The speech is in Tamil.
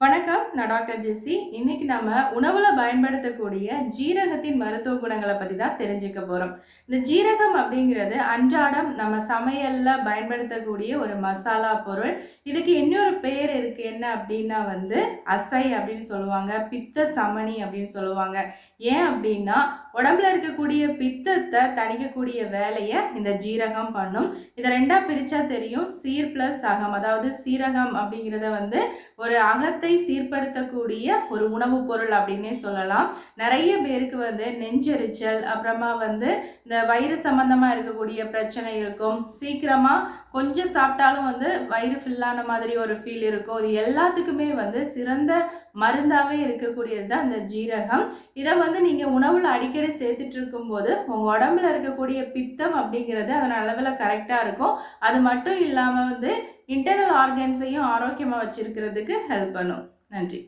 வணக்கம். நான் டாக்டர் ஜெஸ்ஸி. இன்னைக்கு நம்ம உணவுல பயன்படுத்தக்கூடிய ஜீரகத்தின் மருத்துவ குணங்களை பத்தி தான் தெரிஞ்சுக்க போறோம். இந்த ஜீரகம் அப்படிங்கிறது அன்றாடம் நம்ம சமையல்ல பயன்படுத்தக்கூடிய ஒரு மசாலா பொருள். இதுக்கு இன்னொரு பெயர் இருக்கு. என்ன அப்படின்னா வந்து அசை அப்படின்னு சொல்லுவாங்க. பித்த சமணி அப்படின்னு சொல்லுவாங்க. ஏன் அப்படின்னா உடம்புல இருக்கக்கூடிய பித்தத்தை தணிக்கக்கூடிய வேலையை இந்த ஜீரகம் பண்ணும். இதை ரெண்டா பிரிச்சா தெரியும். சீர் பிளஸ் அகம். அதாவது சீரகம் அப்படிங்கிறத வந்து ஒரு அகத்தை குணப்படுத்தக்கூடிய ஒரு உணவுப் பொருள் அப்படின்னே சொல்லலாம். நிறைய பேருக்கு வந்து நெஞ்செரிச்சல் அப்புறமா வந்து இந்த வயிறு சம்மந்தமாக இருக்கக்கூடிய பிரச்சனை இருக்கும். சீக்கிரமாக கொஞ்சம் சாப்பிட்டாலும் வந்து வயிறு ஃபில்லான மாதிரி ஒரு ஃபீல் இருக்கும். இது எல்லாத்துக்குமே வந்து சிறந்த மருந்தாகவே இருக்கக்கூடியது தான் இந்த ஜீரகம். இதை வந்து நீங்கள் உணவில் அடிக்கடி சேர்த்துட்டு இருக்கும்போது உங்கள் உடம்புல இருக்கக்கூடிய பித்தம் அப்படிங்கிறது அதன் அளவில் கரெக்டாக இருக்கும். அது மட்டும் இல்லாமல் வந்து இன்டர்னல் ஆர்கன்ஸையும் ஆரோக்கியமாக வச்சுருக்கிறதுக்கு ஹெல்ப் பண்ணும். நன்றி